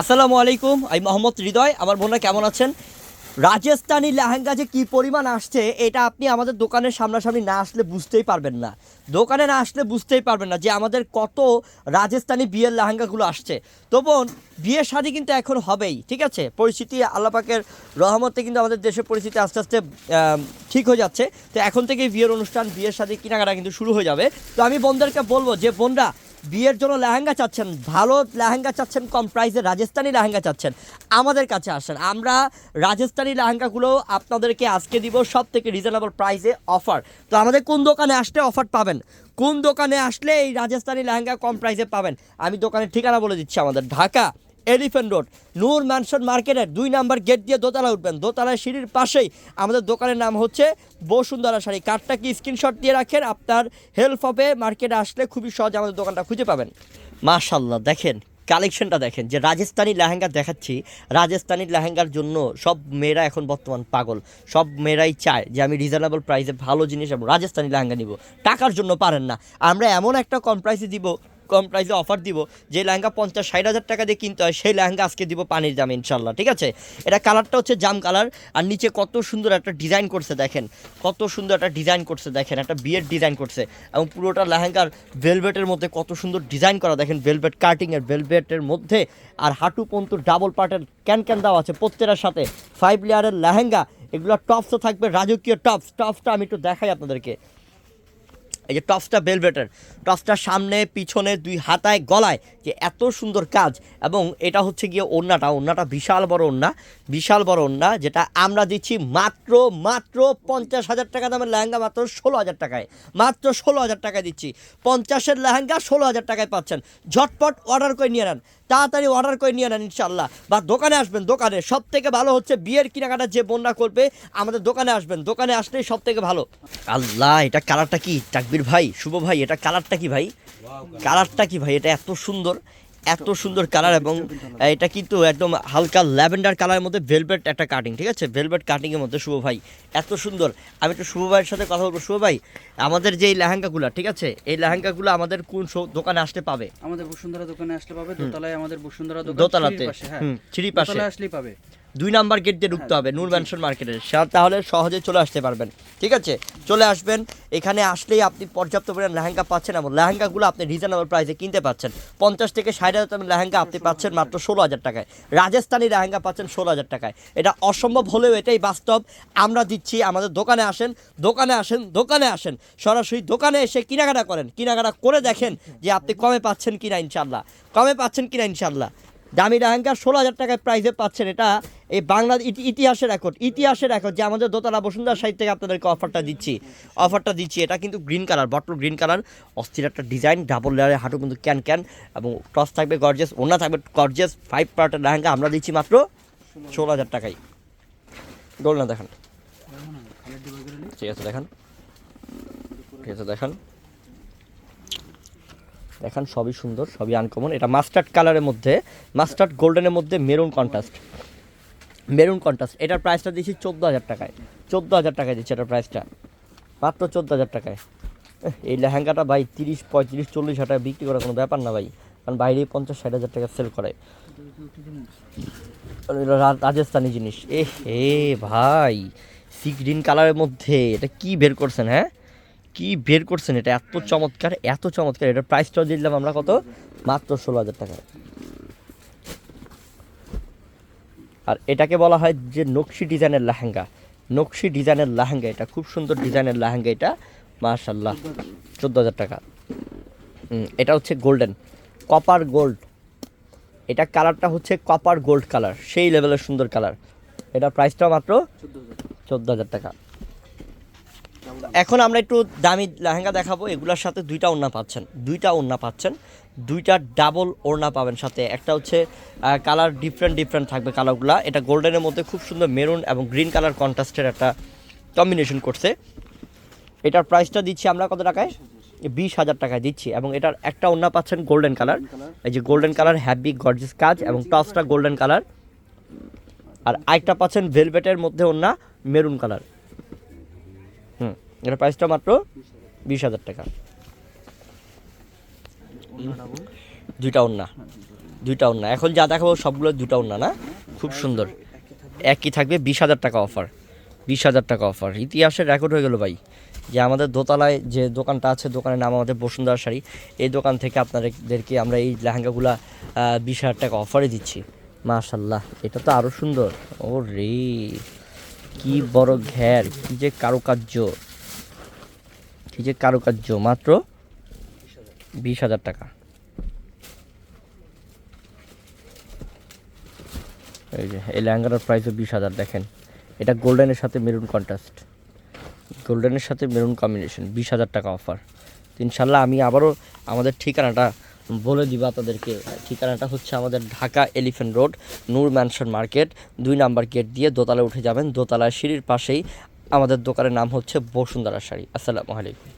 আসসালামু আলাইকুম, আমি মোহাম্মদ হৃদয়। আমার বোনরা কেমন আছেন? রাজস্থানি লেহেঙ্গা যে কী পরিমাণ আসছে, এটা আপনি আমাদের দোকানের সামনাসামনি না আসলে বুঝতেই পারবেন না। দোকানে না আসলে বুঝতেই পারবেন না যে আমাদের কত রাজস্থানি বিয়ের লেহেঙ্গাগুলো আসছে। তো বোন বিয়ের শাদি কিন্তু এখন হবেই, ঠিক আছে? পরিস্থিতি আল্লাপাকের রহমতে কিন্তু আমাদের দেশের পরিস্থিতি আস্তে আস্তে ঠিক হয়ে যাচ্ছে। তো এখন থেকেই বিয়ের অনুষ্ঠান, বিয়ের শাদি, কেনাকাটা কিন্তু শুরু হয়ে যাবে। তো আমি বোনদেরকে বলব যে, বোনরা বিয়ের জন্য লেহেঙ্গা চাচ্ছেন, ভালো লেহেঙ্গা চাচ্ছেন, কম প্রাইসে রাজস্থানি লেহেঙ্গা চাচ্ছেন। আমাদের কাছে আসেন, আমরা রাজস্থানি লেহেঙ্গাগুলো আপনাদেরকে আজকে দিব সব থেকে রিজনেবল প্রাইসে অফার তো আমাদের কোন দোকানে আসলে অফার পাবেন? কোন দোকানে আসলে এই রাজস্থানি লেহেঙ্গা কম প্রাইসে পাবেন? আমি দোকানের ঠিকানা বলে দিচ্ছি আমাদের, Dhaka Elephant Road Noor Mansion মার্কেটের দুই নাম্বার গেট দিয়ে দোতলা উঠবেন। দোতলায় সিঁড়ির পাশেই আমাদের দোকানের নাম হচ্ছে বসুন্ধরা শাড়ি। কার্ডটা কি স্ক্রিনশট দিয়ে রাখেন? আপনার হেল্প হবে। মার্কেটে আসলে খুবই সহজে আমাদের দোকানটা খুঁজে পাবেন। মাশাল্লাহ দেখেন কালেকশনটা দেখেন। যে রাজস্থানি লেহেঙ্গা দেখাচ্ছি, রাজস্থানি লেহেঙ্গার জন্য সব মেয়েরা এখন বর্তমান পাগল। সব মেয়েরাই চায় যে আমি রিজনেবল প্রাইসে ভালো জিনিস এবং রাজস্থানি লেহেঙ্গা নিব। টাকার জন্য পারেন না। আমরা এমন একটা কম প্রাইসে দিব কম প্রাইসে অফার দিব, যে লেহেঙ্গা পঞ্চাশ, ষাট হাজার টাকা দিয়ে কিনতে হয়, সেই লেহেঙ্গা আজকে দিব পানির দামে ইনশাল্লাহ ঠিক আছে? এটা কালারটা হচ্ছে জাম কালার আর নিচে কত সুন্দর একটা ডিজাইন করছে দেখেন, কত সুন্দর একটা ডিজাইন করছে দেখেন, একটা বিয়ের ডিজাইন করছে, এবং পুরোটা লেহেঙ্গার ভেলভেটের মধ্যে কত সুন্দর ডিজাইন করা, দেখেন ভেলভেট কাটিংয়ের ভেলভেটের মধ্যে, আর হাঁটু পন্তুর ডাবল পার্টের ক্যান ক্যান দেওয়া আছে প্রত্যেকের সাথে ফাইভ লেয়ারের লেহেঙ্গা, এগুলো টপসও থাকবে, রাজকীয় টপস টপসটা আমি একটু দেখাই আপনাদেরকে। এই যে টপসটা বেলভেটের টপসটার সামনে, পিছনে, দুই হাতায়, গলায় যে এত সুন্দর কাজ এবং এটা হচ্ছে গিয়ে ওড়নাটা ওড়নাটা বিশাল বড় ওড়না, বিশাল বড় ওড়না যেটা আমরা দিচ্ছি মাত্র মাত্র পঞ্চাশ হাজার টাকা দামের লেহেঙ্গা, মাত্র ষোলো হাজার টাকায়, মাত্র ষোলো হাজার টাকায় দিচ্ছি। পঞ্চাশের লেহেঙ্গা ষোলো হাজার টাকায় পাচ্ছেন। ঝটপট অর্ডার করে নিয়ে নেন। তাড়াতাড়ি অর্ডার করে নিয়ে নেন ইনশাল্লাহ বা দোকানে আসবেন দোকানে। সব থেকে ভালো হচ্ছে বিয়ের কেনাকাটা যে বন্যা করবে আমাদের দোকানে আসবেন। দোকানে আসলেই সব থেকে ভালো। আল্লাহ এটা কালারটা কি? তাকবির ভাই শুভ ভাই এটা কালারটা কি ভাই? কালারটা কি ভাই? এটা এত সুন্দর। এত সুন্দর কালার এবং এটা কিন্তু একদম হালকা ল্যাভেন্ডার কালারের মধ্যে ভেলভেট একটা কাটিং ঠিক আছে? ভেলভেট কাটিংয়ের মধ্যে শুভ ভাই এত সুন্দর। আমি একটু শুভ ভাইয়ের সাথে কথা বলব। শুভ ভাই আমাদের যে এই লেহেঙ্গাগুলো ঠিক আছে? এই লেহেঙ্গাগুলো আমাদের কোন দোকানে আসতে পাবে? আমাদের বসুন্ধরা দোকানে আসলে পাবে দোতলায় আমাদের বসুন্ধরা দোকান দোতলাতে। হ্যাঁ। পাশে আসলেই পাবে। দুই নাম্বার গেট দিয়ে ঢুকতে হবে নূর ম্যানশন মার্কেটের সা- তাহলে সহজে চলে আসতে পারবেন ঠিক আছে? চলে আসবেন এখানে আসলেই আপনি পর্যাপ্ত পরিমাণ লেহেঙ্গা পাচ্ছেন এবং লেহেঙ্গাগুলো আপনি রিজনেবল প্রাইসে কিনতে পাচ্ছেন। পঞ্চাশ থেকে ষাট হাজার টাকার লেহেঙ্গা আপনি পাচ্ছেন মাত্র ষোলো হাজার টাকায়। রাজস্থানি লেহেঙ্গা পাচ্ছেন ষোলো হাজার টাকায়। এটা অসম্ভব হলেও এটাই বাস্তব। আমরা দিচ্ছি আমাদের দোকানে আসেন দোকানে আসেন দোকানে আসেন। সরাসরি দোকানে এসে কেনাকাটা করেন। কেনাকাটা করে দেখেন যে আপনি কমে পাচ্ছেন কিনা ইনশাল্লাহ কমে পাচ্ছেন কিনা ইনশাল্লাহ দামি লেহেঙ্গা ষোলো হাজার টাকায় প্রাইসে পাচ্ছেন এটা এই বাংলা ইতি- ইতিহাসের রেকর্ড ইতিহাসের রেকর্ড যে আমাদের দোতলা বসুন্ধরা সাইড থেকে আপনাদেরকে অফারটা দিচ্ছি। অফারটা দিচ্ছি, এটা কিন্তু green colour bottle green colour অস্থির একটা ডিজাইন ডাবল লেয়ারের হাঁটু কিন্তু ক্যান ক্যান এবং টস থাকবে গর্জেস ওনা থাকবে গর্জেস ফাইভ পার্টের লেহেঙ্গা আমরা দিচ্ছি মাত্র ষোলো হাজার টাকায়। ডোল না দেখান। ঠিক আছে, দেখান। ঠিক আছে, দেখান। দেখান সবই সুন্দর, সবই আনকমন এটা মাস্টার্ড কালারের মধ্যে মাস্টার্ড গোল্ডেনের মধ্যে মেরুন কন্ট্রাস্ট মেরুন কন্ট্রাস্ট এটার প্রাইসটা দিচ্ছি চোদ্দ হাজার টাকায়। চোদ্দ হাজার টাকায় দিচ্ছি এটার প্রাইসটা মাত্র চোদ্দ হাজার টাকায়। এই লেহেঙ্গাটা ভাই তিরিশ, পঁয়ত্রিশ, চল্লিশ হাজার টাকা বিক্রি করার কোনো ব্যাপার না ভাই। কারণ বাইরে পঞ্চাশ, ষাট হাজার টাকা সেল করে। রাজস্থানি জিনিস। এ হে ভাই সি গ্রিন কালারের মধ্যে, এটা কি বের করছেন হ্যাঁ? কি বের করছেন এটা? এত চমৎকার এত চমৎকার। এটার প্রাইসটাও দিলাম আমরা কত? মাত্র ষোলো হাজার টাকা। আর এটাকে বলা হয় যে নকশি ডিজাইনের লেহেঙ্গা। নকশি ডিজাইনের লেহেঙ্গা এটা। খুব সুন্দর ডিজাইনের লেহেঙ্গা এটা। মাশাল্লাহ চোদ্দ হাজার টাকা। এটা হচ্ছে গোল্ডেন কপার গোল্ড এটা কালারটা হচ্ছে কপার গোল্ড কালার সেই লেভেলের সুন্দর কালার এটা প্রাইসটা মাত্র চোদ্দ হাজার টাকা। এখন আমরা একটু দামি লেহেঙ্গা দেখাবো, এগুলোর সাথে দুইটা ওড়না পাচ্ছেন, দুইটা ওড়না পাচ্ছেন, দুইটা ডাবল ওড়না পাবেন সাথে। একটা হচ্ছে কালার ডিফারেন্ট ডিফারেন্ট থাকবে কালারগুলা এটা গোল্ডেনের মধ্যে খুব সুন্দর মেরুন এবং গ্রিন কালার কন্ট্রাস্টের একটা কম্বিনেশন করছে। এটার প্রাইসটা দিচ্ছি আমরা কত টাকায়? বিশ হাজার টাকায় দিচ্ছি এবং এটার একটা ওড়না পাচ্ছেন গোল্ডেন কালার এই যে গোল্ডেন কালার হ্যাভি গর্জিস কাজ এবং টপসটা গোল্ডেন কালার আর আরেকটা পাচ্ছেন ভেলভেটের মধ্যে ওড়না মেরুন কালার এটার প্রাইসটা মাত্র বিশ হাজার টাকা। দুইটা ওড়না। দুইটা ওন্না এখন যা দেখাবো সবগুলো দুটা ওন্না না? খুব সুন্দর। একই থাকবে বিশ হাজার টাকা অফার বিশ হাজার টাকা অফার ইতিহাসের রেকর্ড হয়ে গেল ভাই। যে আমাদের দোতলায় যে দোকানটা আছে, দোকানের নাম আমাদের বসুন্ধরা শাড়ি। এই দোকান থেকে আপনাদেরকে আমরা এই লেহেঙ্গাগুলা বিশ হাজার টাকা অফারে দিচ্ছি। মাশাল্লাহ এটা তো আরও সুন্দর। ও রে কি বড় ঘের, কি যে কারুকার্য। কি যে কারুকার্য মাত্র বিশ হাজার টাকা। এই যে, এই লেহেঙ্গাটার প্রাইসও বিশ হাজার, দেখেন। এটা গোল্ডেনের সাথে মেরুন কন্ট্রাস্ট গোল্ডেনের সাথে মেরুন কম্বিনেশন বিশ হাজার টাকা অফার ইনশাল্লাহ আমি আবারও আমাদের ঠিকানাটা বলে দিব আপনাদেরকে। ঠিকানাটা হচ্ছে আমাদের Dhaka Elephant Road, Noor Mansion market, দুই নাম্বার গেট দিয়ে দোতলায় উঠে যাবেন। দোতলায় সিঁড়ির পাশেই আমাদের দোকানের নাম হচ্ছে বসুন্ধরা শাড়ি। আসসালামু আলাইকুম।